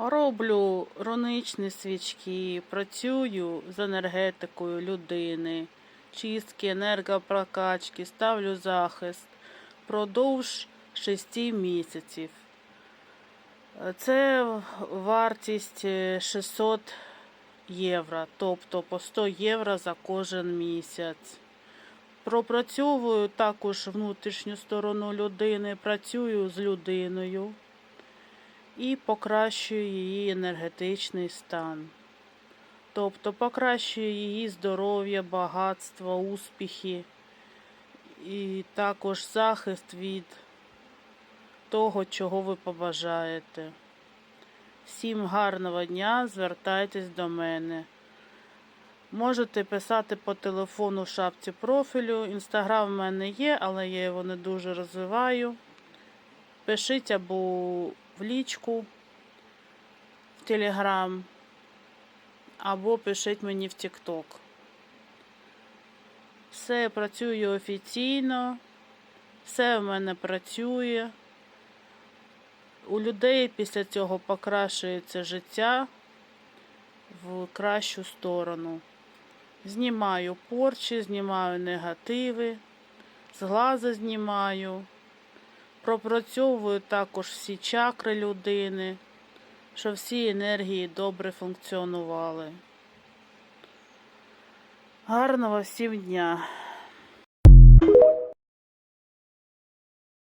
Роблю роничні свічки, працюю з енергетикою людини, чистки, енергопрокачки, ставлю захист продовж 6 місяців. Це вартість е, 600 євро, тобто по 100 євро за кожен місяць. Пропрацьовую також внутрішню сторону людини, працюю з людиною і покращую її енергетичний стан. Тобто покращую її здоров'я, багатство, успіхи і також захист від того, чого ви побажаєте. Всім гарного дня, звертайтесь до мене. Можете писати по телефону в шапці профілю. Інстаграм в мене є, але я його не дуже розвиваю. Пишіть або в лічку в Телеграм, або пишіть мені в Тікток. Все працює офіційно, все в мене працює. У людей після цього покращується життя в кращу сторону. Знімаю порчі, знімаю негативи, з глаза знімаю, пропрацьовую також всі чакри людини, щоб всі енергії добре функціонували. Гарного всім дня!